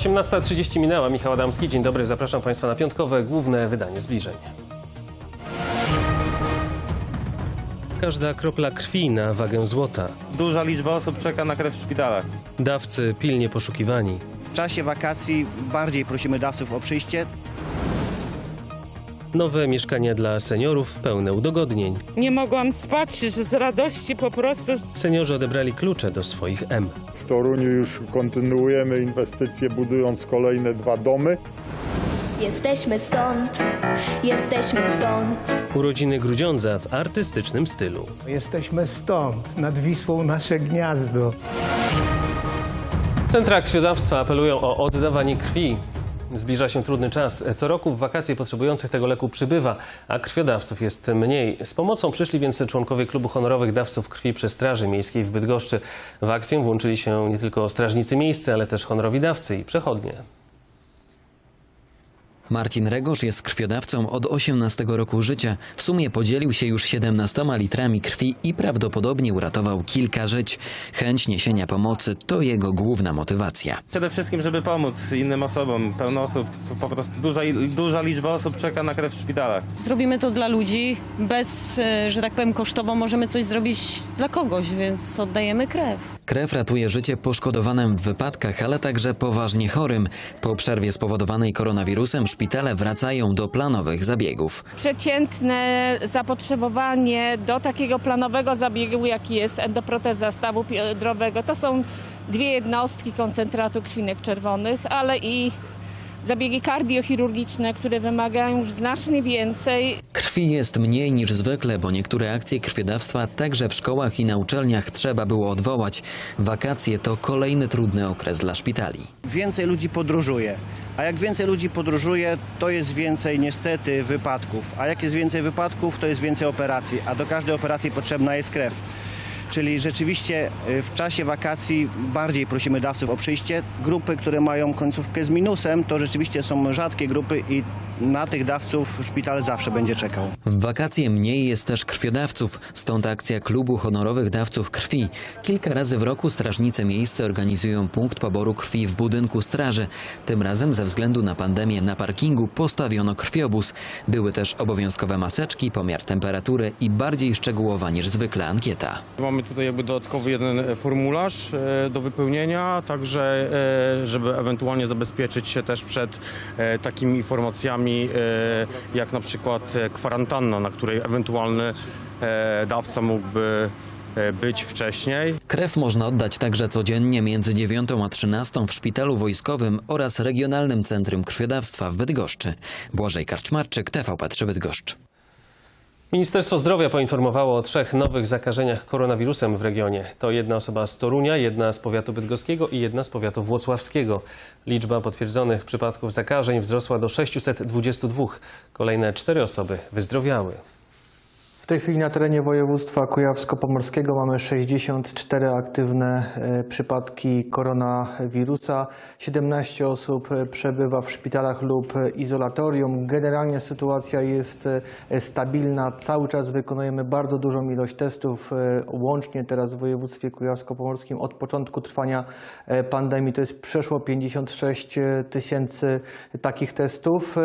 18.30 minęła. Michał Adamski, dzień dobry. Zapraszam Państwa na piątkowe główne wydanie zbliżeń. Każda kropla krwi na wagę złota. Duża liczba osób czeka na krew w szpitalach. Dawcy pilnie poszukiwani. W czasie wakacji bardziej prosimy dawców o przyjście. Nowe mieszkania dla seniorów pełne udogodnień. Nie mogłam spać z radości po prostu. Seniorzy odebrali klucze do swoich M. W Toruniu już kontynuujemy inwestycje, budując kolejne dwa domy. Jesteśmy stąd, jesteśmy stąd. Urodziny Grudziądza w artystycznym stylu. Jesteśmy stąd, nad Wisłą nasze gniazdo. Centra krwiodawstwa apelują o oddawanie krwi. Zbliża się trudny czas. Co roku w wakacje potrzebujących tego leku przybywa, a krwiodawców jest mniej. Z pomocą przyszli więc członkowie Klubu Honorowych Dawców Krwi przy Straży Miejskiej w Bydgoszczy. W akcję włączyli się nie tylko strażnicy miejscy, ale też honorowi dawcy i przechodnie. Marcin Regosz jest krwiodawcą od 18 roku życia. W sumie podzielił się już 17 litrami krwi i prawdopodobnie uratował kilka żyć. Chęć niesienia pomocy to jego główna motywacja. Przede wszystkim, żeby pomóc innym osobom. Pełno osób, po prostu duża, duża liczba osób czeka na krew w szpitalach. Zrobimy to dla ludzi, bez, e, że tak powiem, kosztowo możemy coś zrobić dla kogoś, więc oddajemy krew. Krew ratuje życie poszkodowanym w wypadkach, ale także poważnie chorym. Po przerwie spowodowanej koronawirusem szpitale wracają do planowych zabiegów. Przeciętne zapotrzebowanie do takiego planowego zabiegu, jaki jest endoproteza stawu biodrowego, to są dwie jednostki koncentratu krwinek czerwonych, ale i zabiegi kardiochirurgiczne, które wymagają już znacznie więcej. Krwi jest mniej niż zwykle, bo niektóre akcje krwiodawstwa także w szkołach i na uczelniach trzeba było odwołać. Wakacje to kolejny trudny okres dla szpitali. Więcej ludzi podróżuje. A jak więcej ludzi podróżuje, to jest więcej niestety wypadków. A jak jest więcej wypadków, to jest więcej operacji. A do każdej operacji potrzebna jest krew. Czyli rzeczywiście y, w czasie wakacji bardziej prosimy dawców o przyjście. Grupy, które mają końcówkę z minusem, to rzeczywiście są rzadkie grupy i na tych dawców szpital zawsze będzie czekał. W wakacje mniej jest też krwiodawców, stąd akcja Klubu Honorowych Dawców Krwi. Kilka razy w roku strażnicy miejsce organizują punkt poboru krwi w budynku straży. Tym razem ze względu na pandemię na parkingu postawiono krwiobóz. Były też obowiązkowe maseczki, pomiar temperatury i bardziej szczegółowa niż zwykle ankieta. Mamy tutaj jakby dodatkowy jeden e, formularz e, do wypełnienia, także e, żeby ewentualnie zabezpieczyć się też przed takimi informacjami jak na przykład kwarantanna, na której ewentualny dawca mógłby być wcześniej. Krew można oddać także codziennie między 9 a 13 w szpitalu wojskowym oraz Regionalnym Centrum Krwiodawstwa w Bydgoszczy. Błażej Karczmarczyk, TVP3 Bydgoszcz. Ministerstwo Zdrowia poinformowało o trzech nowych zakażeniach koronawirusem w regionie. To jedna osoba z Torunia, jedna z powiatu bydgoskiego i jedna z powiatu włocławskiego. Liczba potwierdzonych przypadków zakażeń wzrosła do 622. Kolejne cztery osoby wyzdrowiały. W tej chwili na terenie województwa kujawsko-pomorskiego mamy 64 aktywne e, przypadki koronawirusa. 17 osób e, przebywa w szpitalach lub izolatorium. Generalnie sytuacja jest e, stabilna. Cały czas wykonujemy bardzo dużą ilość testów. Łącznie teraz w województwie kujawsko-pomorskim od początku trwania pandemii to jest przeszło 56 tysięcy takich testów.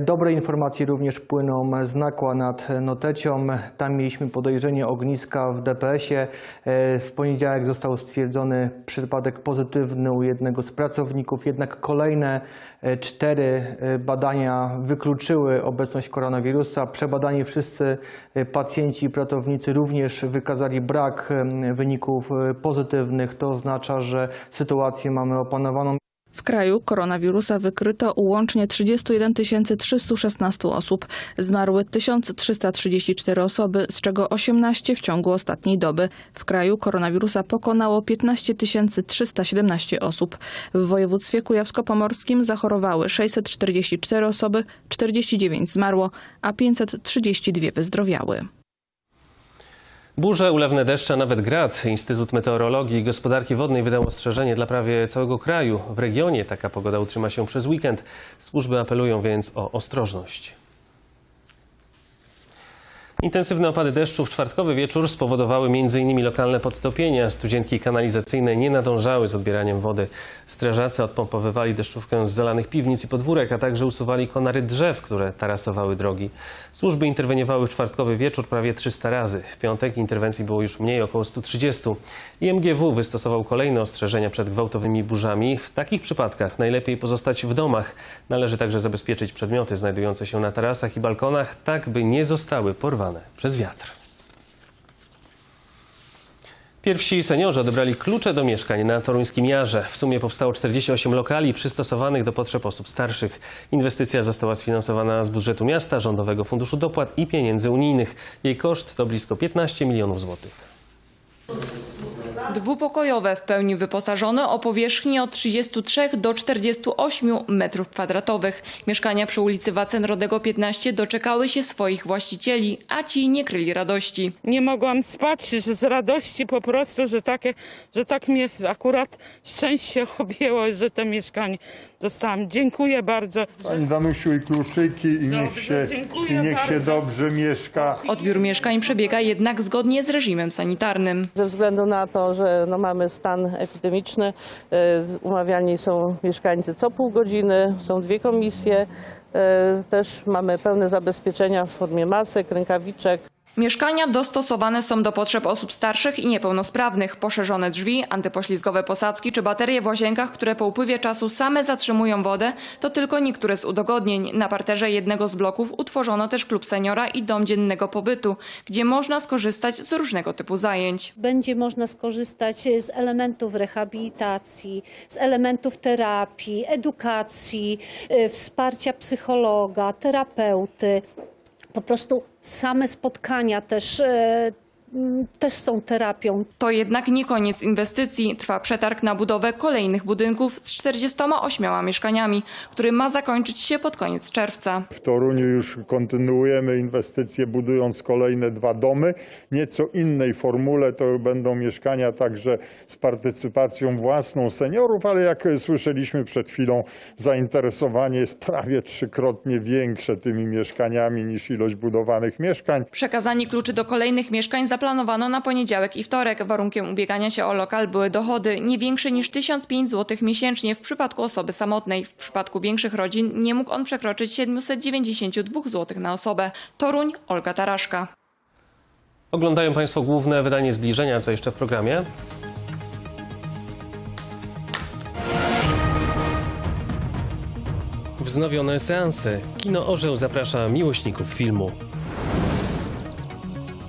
Dobre informacje również płyną z Nakła nad Notecią. Tam mieliśmy podejrzenie ogniska w DPS-ie. E, W poniedziałek został stwierdzony przypadek pozytywny u jednego z pracowników, jednak kolejne e, cztery e, badania wykluczyły obecność koronawirusa. Przebadani wszyscy pacjenci i pracownicy również wykazali brak wyników pozytywnych. To oznacza, że sytuację mamy opanowaną. W kraju koronawirusa wykryto łącznie 31 316 osób. Zmarły 1334 osoby, z czego 18 w ciągu ostatniej doby. W kraju koronawirusa pokonało 15 317 osób. W województwie kujawsko-pomorskim zachorowały 644 osoby, 49 zmarło, a 532 wyzdrowiały. Burze, ulewne deszcze, a nawet grad. Instytut Meteorologii i Gospodarki Wodnej wydał ostrzeżenie dla prawie całego kraju. W regionie taka pogoda utrzyma się przez weekend. Służby apelują więc o ostrożność. Intensywne opady deszczu w czwartkowy wieczór spowodowały m.in. lokalne podtopienia. Studzienki kanalizacyjne nie nadążały z odbieraniem wody. Strażacy odpompowywali deszczówkę z zalanych piwnic i podwórek, a także usuwali konary drzew, które tarasowały drogi. Służby interweniowały w czwartkowy wieczór prawie 300 razy. W piątek interwencji było już mniej, około 130. IMGW wystosował kolejne ostrzeżenia przed gwałtowymi burzami. W takich przypadkach najlepiej pozostać w domach. Należy także zabezpieczyć przedmioty znajdujące się na tarasach i balkonach, tak by nie zostały porwane przez wiatr. Pierwsi seniorzy odebrali klucze do mieszkań na toruńskim Jarze. W sumie powstało 48 lokali przystosowanych do potrzeb osób starszych. Inwestycja została sfinansowana z budżetu miasta, Rządowego Funduszu Dopłat i pieniędzy unijnych. Jej koszt to blisko 15 milionów złotych. Dwupokojowe, w pełni wyposażone o powierzchni od 33 do 48 metrów kwadratowych. Mieszkania przy ulicy Wacenrodego 15 doczekały się swoich właścicieli, a ci nie kryli radości. Nie mogłam spać z radości po prostu, że, takie, że tak mnie akurat szczęście objęło, że to mieszkanie dostałam. Dziękuję bardzo. Pani Danusiu i kluczyki i niech Dobrze, się, dziękuję i niech się dobrze mieszka. Odbiór mieszkań przebiega jednak zgodnie z reżimem sanitarnym. Ze względu na to, że no mamy stan epidemiczny, e, umawiani są mieszkańcy co pół godziny, są dwie komisje, e, też mamy pełne zabezpieczenia w formie masek, rękawiczek. Mieszkania dostosowane są do potrzeb osób starszych i niepełnosprawnych. Poszerzone drzwi, antypoślizgowe posadzki czy baterie w łazienkach, które po upływie czasu same zatrzymują wodę, to tylko niektóre z udogodnień. Na parterze jednego z bloków utworzono też klub seniora i dom dziennego pobytu, gdzie można skorzystać z różnego typu zajęć. Będzie można skorzystać z elementów rehabilitacji, z elementów terapii, edukacji, y, wsparcia psychologa, terapeuty. Po prostu same spotkania też, mm, też są terapią. To jednak nie koniec inwestycji. Trwa przetarg na budowę kolejnych budynków z 48 mieszkaniami, który ma zakończyć się pod koniec czerwca. W Toruniu już kontynuujemy inwestycje, budując kolejne dwa domy. Nieco innej formule to będą mieszkania także z partycypacją własną seniorów, ale jak słyszeliśmy przed chwilą, zainteresowanie jest prawie trzykrotnie większe tymi mieszkaniami niż ilość budowanych mieszkań. Przekazanie kluczy do kolejnych mieszkań zaplanowano na poniedziałek i wtorek. Warunkiem ubiegania się o lokal były dochody nie większe niż 1005 zł miesięcznie w przypadku osoby samotnej. W przypadku większych rodzin nie mógł on przekroczyć 792 zł na osobę. Toruń, Olga Taraszka. Oglądają Państwo główne wydanie zbliżenia, co jeszcze w programie. Wznowione seanse. Kino Orzeł zaprasza miłośników filmu.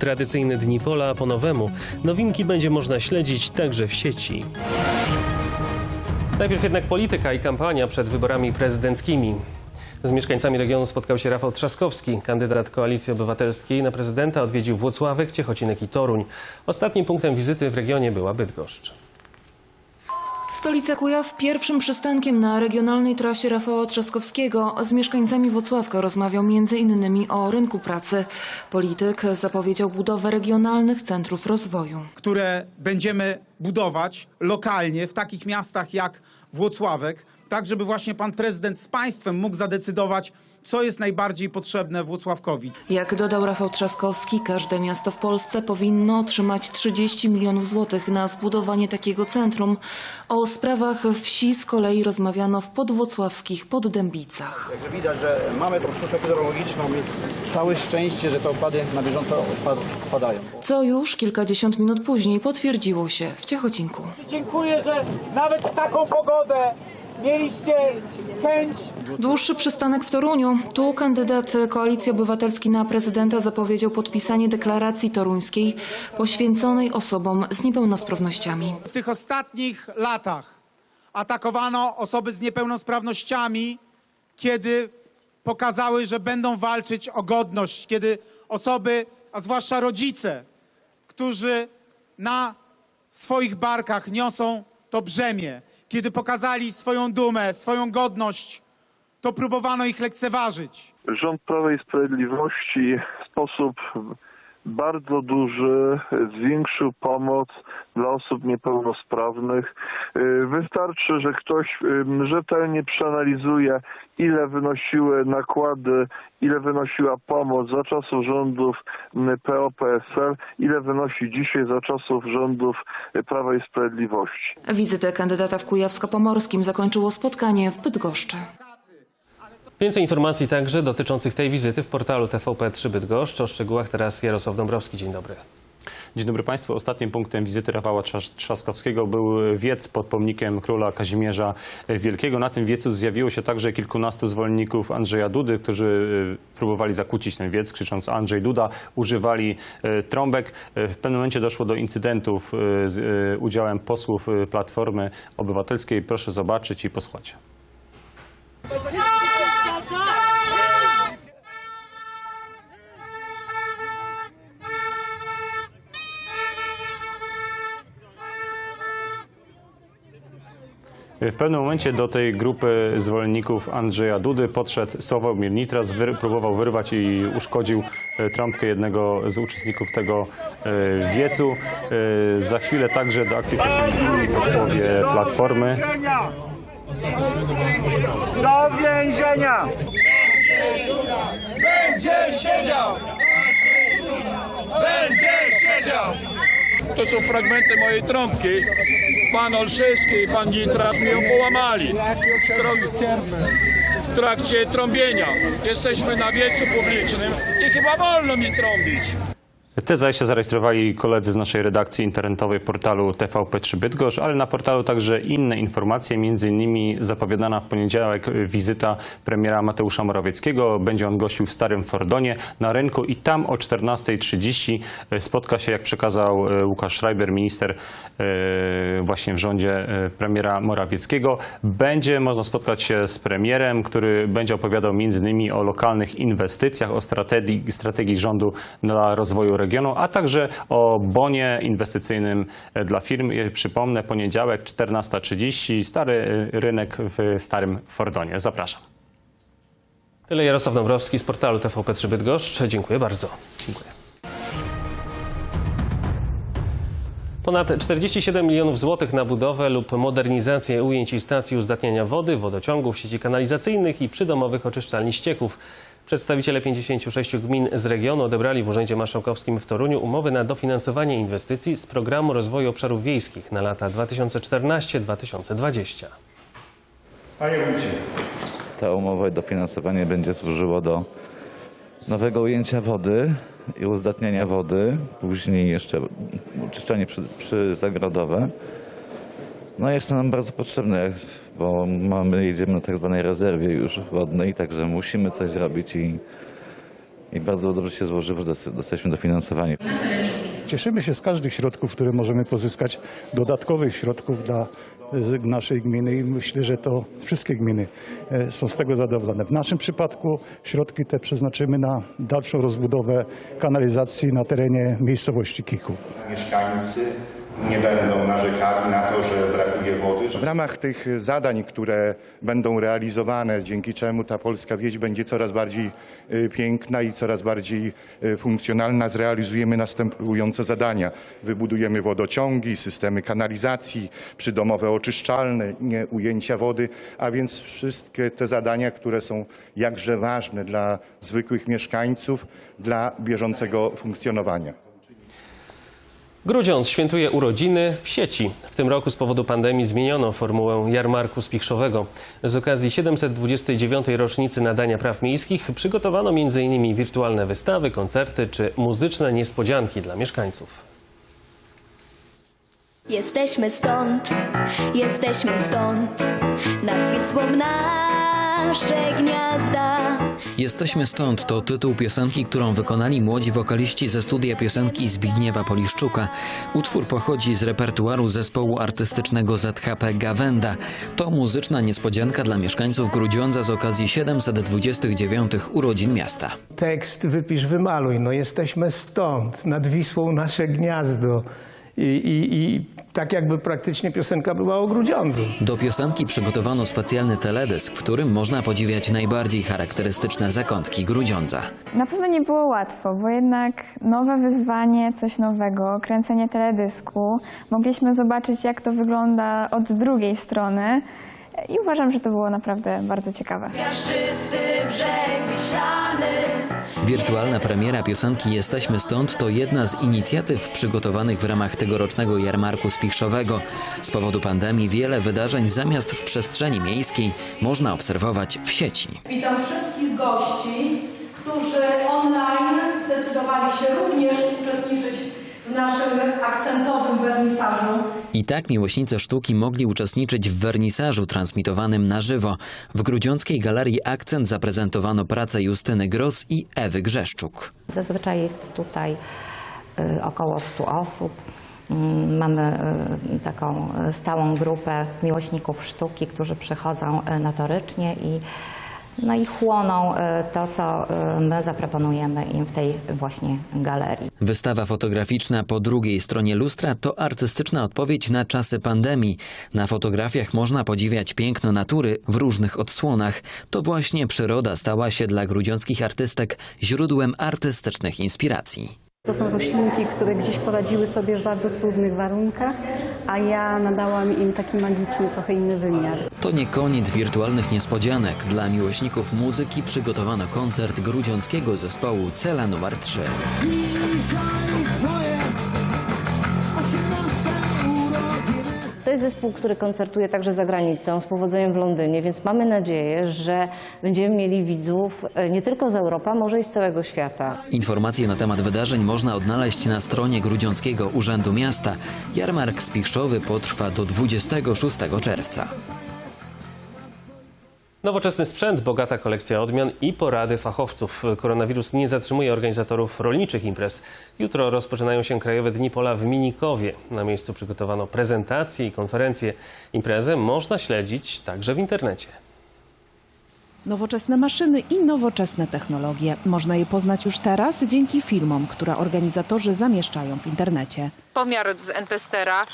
Tradycyjne Dni Pola po nowemu. Nowinki będzie można śledzić także w sieci. Najpierw jednak polityka i kampania przed wyborami prezydenckimi. Z mieszkańcami regionu spotkał się Rafał Trzaskowski. Kandydat Koalicji Obywatelskiej na prezydenta odwiedził Włocławek, Ciechocinek i Toruń. Ostatnim punktem wizyty w regionie była Bydgoszcz. Stolica Kujaw pierwszym przystankiem na regionalnej trasie Rafała Trzaskowskiego. Z mieszkańcami Włocławka rozmawiał m.in. o rynku pracy. Polityk zapowiedział budowę regionalnych centrów rozwoju. które będziemy budować lokalnie w takich miastach jak Włocławek, tak żeby właśnie pan prezydent z państwem mógł zadecydować, co jest najbardziej potrzebne Włocławkowi. Jak dodał Rafał Trzaskowski, każde miasto w Polsce powinno otrzymać 30 milionów złotych na zbudowanie takiego centrum. O sprawach wsi z kolei rozmawiano w podwłocławskich Poddębicach. Także widać, że mamy tą suszę hydrologiczną i całe szczęście, że te opady na bieżąco opadają. Co już kilkadziesiąt minut później potwierdziło się w Ciechocinku. Dziękuję, że nawet w taką pogodę mieliście chęć Dłuższy przystanek w Toruniu. Tu kandydat Koalicji Obywatelskiej na prezydenta zapowiedział podpisanie deklaracji toruńskiej poświęconej osobom z niepełnosprawnościami. W tych ostatnich latach atakowano osoby z niepełnosprawnościami, kiedy pokazały, że będą walczyć o godność, kiedy osoby, a zwłaszcza rodzice, którzy na swoich barkach niosą to brzemię, kiedy pokazali swoją dumę, swoją godność, to próbowano ich lekceważyć. rząd Prawa i Sprawiedliwości w sposób bardzo duży, zwiększył pomoc dla osób niepełnosprawnych. Y, Wystarczy, że ktoś y, rzetelnie przeanalizuje, ile wynosiły nakłady, ile wynosiła pomoc za czasów rządów y, PO-PSL, ile wynosi dzisiaj za czasów rządów Prawa i Sprawiedliwości. Wizytę kandydata w Kujawsko-Pomorskim zakończyło spotkanie w Bydgoszczy. Więcej informacji także dotyczących tej wizyty w portalu TVP3 Bydgoszcz. O szczegółach teraz Jarosław Dąbrowski. Dzień dobry. Dzień dobry Państwu. Ostatnim punktem wizyty Rafała Trzaskowskiego był wiec pod pomnikiem króla Kazimierza Wielkiego. Na tym wiecu zjawiło się także kilkunastu zwolenników Andrzeja Dudy, którzy e, próbowali zakłócić ten wiec, krzycząc Andrzej Duda. Używali e, trąbek. E, W pewnym momencie doszło do incydentów z udziałem posłów Platformy Obywatelskiej. Proszę zobaczyć i posłuchać. W pewnym momencie do tej grupy zwolenników Andrzeja Dudy podszedł Sławomir Nitras, wyr- próbował wyrwać i uszkodził e, trąbkę jednego z uczestników tego e, wiecu. E, Za chwilę także do akcji przystąpili posłowie Platformy. Do więzienia! Będzie siedział! To są fragmenty mojej trąbki. Pan Olszewski i pan Nitras mi połamali w, w trakcie trąbienia. Jesteśmy na wiecu publicznym i chyba wolno mi trąbić. Te zajścia zarejestrowali koledzy z naszej redakcji internetowej portalu TVP3 Bydgoszcz, ale na portalu także inne informacje, między innymi zapowiadana w poniedziałek wizyta premiera Mateusza Morawieckiego. Będzie on gościł w Starym Fordonie na rynku i tam o 14.30 spotka się, jak przekazał e, Łukasz Schreiber, minister e, właśnie w rządzie e, premiera Morawieckiego. Będzie można spotkać się z premierem, który będzie opowiadał między innymi o lokalnych inwestycjach, o strategii, strategii rządu dla rozwoju regionu, a także o bonie inwestycyjnym dla firm. Przypomnę, poniedziałek 14.30, stary rynek w Starym Fordonie. Zapraszam. Tyle Jarosław Dąbrowski z portalu TVP3 Bydgoszcz. Dziękuję bardzo. Dziękuję. Ponad 47 milionów złotych na budowę lub modernizację ujęć i stacji uzdatniania wody, wodociągów, sieci kanalizacyjnych i przydomowych oczyszczalni ścieków. Przedstawiciele 56 gmin z regionu odebrali w Urzędzie Marszałkowskim w Toruniu umowy na dofinansowanie inwestycji z Programu Rozwoju Obszarów Wiejskich na lata 2014-2020. Panie Wójcie. Ta umowa i dofinansowanie będzie służyło do nowego ujęcia wody i uzdatniania wody, później jeszcze oczyszczanie przy, przyzagrodowe. No jest to nam bardzo potrzebne, bo mamy, jedziemy na tak zwanej rezerwie już wodnej, także musimy coś zrobić i, i bardzo dobrze się złożyło, że dos- dostaliśmy dofinansowanie. Cieszymy się z każdych środków, które możemy pozyskać, dodatkowych środków dla naszej gminy i myślę, że to wszystkie gminy e, są z tego zadowolone. W naszym przypadku środki te przeznaczymy na dalszą rozbudowę kanalizacji na terenie miejscowości Kichu. Mieszkańcy nie będą narzekali na to, że brakuje wody. W ramach tych zadań, które będą realizowane, dzięki czemu ta polska wieś będzie coraz bardziej y, piękna i coraz bardziej y, funkcjonalna, zrealizujemy następujące zadania. Wybudujemy wodociągi, systemy kanalizacji, przydomowe oczyszczalne, ujęcia wody, a więc wszystkie te zadania, które są jakże ważne dla zwykłych mieszkańców, dla bieżącego funkcjonowania. Grudziądz świętuje urodziny w sieci. W tym roku z powodu pandemii zmieniono formułę jarmarku spichrzowego. Z okazji 729. rocznicy nadania praw miejskich przygotowano m.in. wirtualne wystawy, koncerty czy muzyczne niespodzianki dla mieszkańców. Jesteśmy stąd, jesteśmy stąd, nad Wisłą nasze gniazda. Jesteśmy stąd to tytuł piosenki, którą wykonali młodzi wokaliści ze studia piosenki Zbigniewa Poliszczuka. Utwór pochodzi z repertuaru zespołu artystycznego ZHP Gawenda. To muzyczna niespodzianka dla mieszkańców Grudziądza z okazji 729 urodzin miasta. Tekst wypisz, wymaluj. No jesteśmy stąd, nad Wisłą nasze gniazdo. I, i, i tak jakby praktycznie piosenka była o Grudziądzu. Do piosenki przygotowano specjalny teledysk, w którym można podziwiać najbardziej charakterystyczne zakątki Grudziądza. Na pewno nie było łatwo, bo jednak nowe wyzwanie, coś nowego, kręcenie teledysku. Mogliśmy zobaczyć, jak to wygląda od drugiej strony i uważam, że to było naprawdę bardzo ciekawe. Piaszczysty brzeg Wiślany Wirtualna premiera piosenki Jesteśmy Stąd to jedna z inicjatyw przygotowanych w ramach tegorocznego jarmarku spichrzowego. Z powodu pandemii wiele wydarzeń zamiast w przestrzeni miejskiej można obserwować w sieci. Witam wszystkich gości, którzy online zdecydowali się również uczestniczyć w naszym akcentowym wernisażu. I tak miłośnicy sztuki mogli uczestniczyć w wernisażu transmitowanym na żywo. W Grudziąckiej Galerii Akcent zaprezentowano pracę Justyny Gros i Ewy Grzeszczuk. Zazwyczaj jest tutaj y, około 100 osób. Mm, Mamy y, taką y, stałą grupę miłośników sztuki, którzy przychodzą y, notorycznie i, no i chłoną y, to, co y, my zaproponujemy im w tej właśnie galerii. Wystawa fotograficzna po drugiej stronie lustra to artystyczna odpowiedź na czasy pandemii. Na fotografiach można podziwiać piękno natury w różnych odsłonach. To właśnie przyroda stała się dla grudziąckich artystek źródłem artystycznych inspiracji. To są roślinki, które gdzieś poradziły sobie w bardzo trudnych warunkach, a ja nadałam im taki magiczny, trochę inny wymiar. To nie koniec wirtualnych niespodzianek. Dla miłośników muzyki przygotowano koncert grudziąckiego zespołu Cela numer 3. jest zespół, który koncertuje także za granicą, z powodzeniem w Londynie, więc mamy nadzieję, że będziemy mieli widzów e, nie tylko z Europy, może i z całego świata. Informacje na temat wydarzeń można odnaleźć na stronie Grudziąckiego Urzędu Miasta. Jarmark Spichrzowy potrwa do 26 czerwca. Nowoczesny sprzęt, bogata kolekcja odmian i porady fachowców. Koronawirus nie zatrzymuje organizatorów rolniczych imprez. Jutro rozpoczynają się Krajowe Dni Pola w Minikowie. Na miejscu przygotowano prezentacje i konferencje. Imprezę można śledzić także w internecie. Nowoczesne maszyny i nowoczesne technologie. Można je poznać już teraz dzięki filmom, które organizatorzy zamieszczają w internecie. Pomiar z Entestera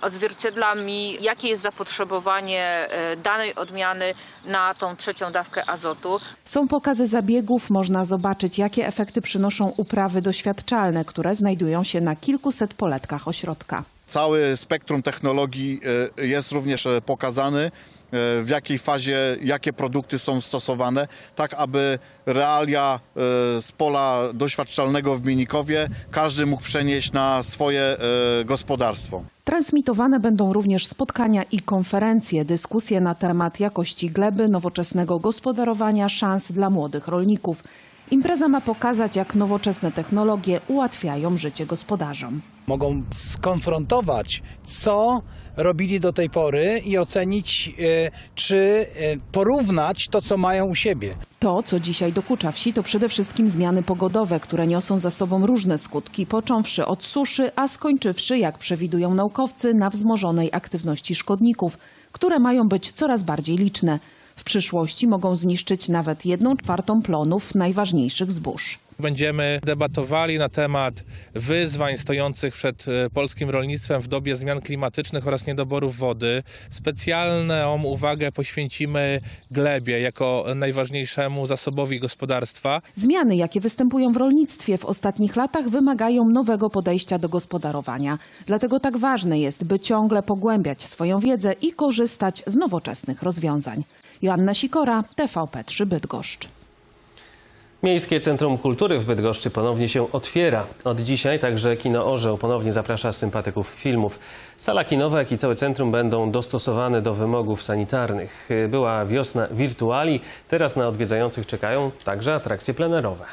odzwierciedla mi, jakie jest zapotrzebowanie e, danej odmiany na tą trzecią dawkę azotu. Są pokazy zabiegów, można zobaczyć, jakie efekty przynoszą uprawy doświadczalne, które znajdują się na kilkuset poletkach ośrodka. Cały spektrum technologii e, jest również e, pokazany, w jakiej fazie jakie produkty są stosowane, tak aby realia e, z pola doświadczalnego w Minikowie każdy mógł przenieść na swoje e, gospodarstwo. Transmitowane będą również spotkania i konferencje, dyskusje na temat jakości gleby, nowoczesnego gospodarowania, szans dla młodych rolników. Impreza ma pokazać, jak nowoczesne technologie ułatwiają życie gospodarzom. mogą skonfrontować, co robili do tej pory i ocenić, e, czy e, porównać to, co mają u siebie. To, co dzisiaj dokucza wsi, to przede wszystkim zmiany pogodowe, które niosą za sobą różne skutki, począwszy od suszy, a skończywszy, jak przewidują naukowcy, na wzmożonej aktywności szkodników, które mają być coraz bardziej liczne. W przyszłości mogą zniszczyć nawet jedną czwartą plonów najważniejszych zbóż. Będziemy debatowali na temat wyzwań stojących przed e, polskim rolnictwem w dobie zmian klimatycznych oraz niedoborów wody. Specjalną uwagę poświęcimy glebie jako najważniejszemu zasobowi gospodarstwa. Zmiany, jakie występują w rolnictwie w ostatnich latach, wymagają nowego podejścia do gospodarowania. Dlatego tak ważne jest, by ciągle pogłębiać swoją wiedzę i korzystać z nowoczesnych rozwiązań. Joanna Sikora, TVP3 Bydgoszcz. Miejskie Centrum Kultury w Bydgoszczy ponownie się otwiera. Od dzisiaj także Kino Orzeł ponownie zaprasza sympatyków filmów. Sala kinowa, jak i całe centrum będą dostosowane do wymogów sanitarnych. Była wiosna wirtuali, teraz na odwiedzających czekają także atrakcje plenerowe.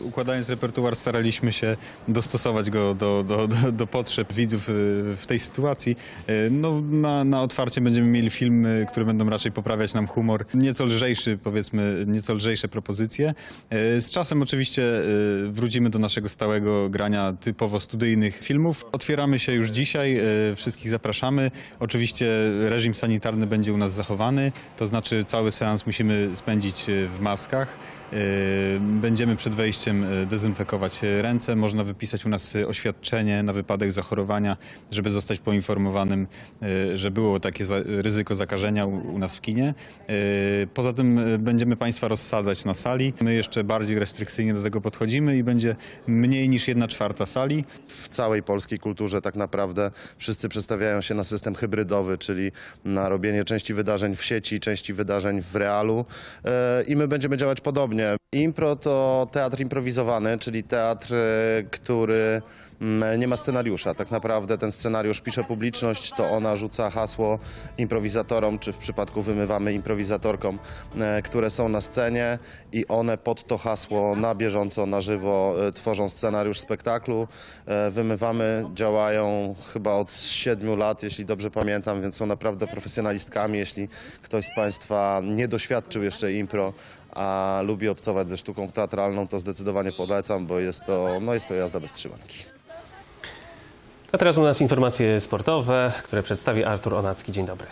Układając repertuar staraliśmy się dostosować go do, do, do, do potrzeb widzów y, w tej sytuacji. Y, No, na, na otwarcie będziemy mieli filmy, które będą raczej poprawiać nam humor. Nieco lżejszy, powiedzmy, nieco lżejsze propozycje. Y, Z czasem oczywiście wrócimy do naszego stałego grania typowo studyjnych filmów. Otwieramy się już dzisiaj, wszystkich zapraszamy. Oczywiście reżim sanitarny będzie u nas zachowany, to znaczy cały seans musimy spędzić w maskach. Będziemy przed wejściem e, dezynfekować ręce. Można wypisać u nas e, oświadczenie na wypadek zachorowania, żeby zostać poinformowanym, e, że było takie ryzyko zakażenia u, nas w kinie. Poza tym będziemy Państwa rozsadzać na sali. My jeszcze bardziej restrykcyjnie do tego podchodzimy i będzie mniej niż jedna czwarta sali. w całej polskiej kulturze tak naprawdę wszyscy przestawiają się na system hybrydowy, czyli na robienie części wydarzeń w sieci, części wydarzeń w realu i my będziemy działać podobnie. Impro to teatr improwizowany, czyli teatr, e, który mm, nie ma scenariusza. Tak naprawdę ten scenariusz pisze publiczność, to ona rzuca hasło improwizatorom, czy w przypadku wymywamy improwizatorkom, e, które są na scenie i one pod to hasło na bieżąco, na żywo e, tworzą scenariusz spektaklu. Wymywamy działają chyba od 7 lat, jeśli dobrze pamiętam, więc są naprawdę profesjonalistkami. Jeśli ktoś z Państwa nie doświadczył jeszcze impro, a lubi obcować ze sztuką teatralną, to zdecydowanie polecam, bo jest to, no jest to jazda bez trzymanki. A teraz u nas informacje sportowe, które przedstawi Artur Onacki. Dzień dobry.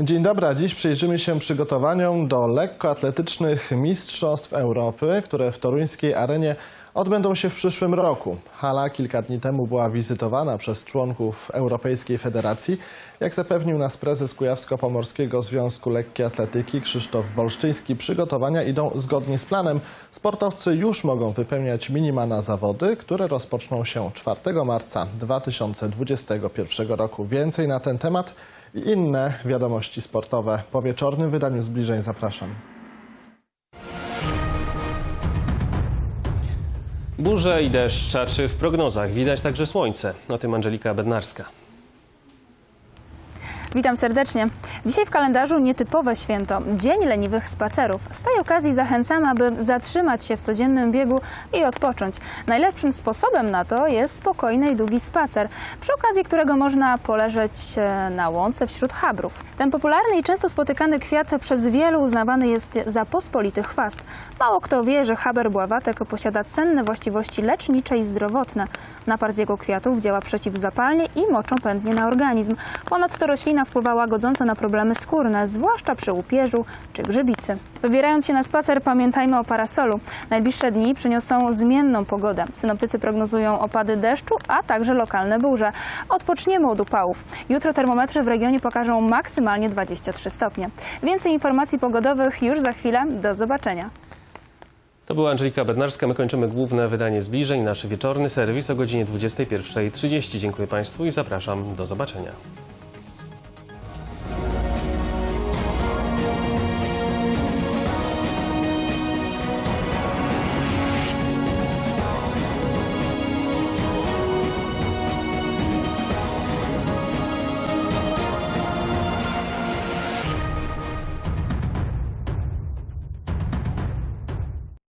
Dzień dobry, dziś przyjrzymy się przygotowaniom do lekkoatletycznych Mistrzostw Europy, które w toruńskiej arenie odbędą się w przyszłym roku. Hala kilka dni temu była wizytowana przez członków Europejskiej Federacji. Jak zapewnił nas prezes Kujawsko-Pomorskiego Związku Lekkiej Atletyki Krzysztof Wolszczyński, przygotowania idą zgodnie z planem. Sportowcy już mogą wypełniać minima na zawody, które rozpoczną się 4 marca 2021 roku. Więcej na ten temat i inne wiadomości sportowe po wieczornym wydaniu zbliżeń zapraszam. Burze i deszcz, czy w prognozach widać także słońce? O tym Angelika Bednarska. Witam serdecznie. Dzisiaj w kalendarzu nietypowe święto Dzień Leniwych Spacerów. Z tej okazji zachęcamy, aby zatrzymać się w codziennym biegu i odpocząć. Najlepszym sposobem na to jest spokojny i długi spacer, przy okazji którego można poleżeć e, na łące wśród chabrów. Ten popularny i często spotykany kwiat przez wielu uznawany jest za pospolity chwast. Mało kto wie, że haber bławatek posiada cenne właściwości lecznicze i zdrowotne. Napar z jego kwiatów działa przeciwzapalnie i moczą pędnie na organizm. Ponadto roślina wpływa łagodząco na problemy skórne, zwłaszcza przy łupieżu czy grzybicy. Wybierając się na spacer, pamiętajmy o parasolu. Najbliższe dni przyniosą zmienną pogodę. Synoptycy prognozują opady deszczu, a także lokalne burze. Odpoczniemy od upałów. Jutro termometry w regionie pokażą maksymalnie 23 stopnie. Więcej informacji pogodowych już za chwilę. Do zobaczenia. To była Angelika Bednarska. My kończymy główne wydanie zbliżeń. Nasz wieczorny serwis o godzinie 21.30. Dziękuję Państwu i zapraszam do zobaczenia.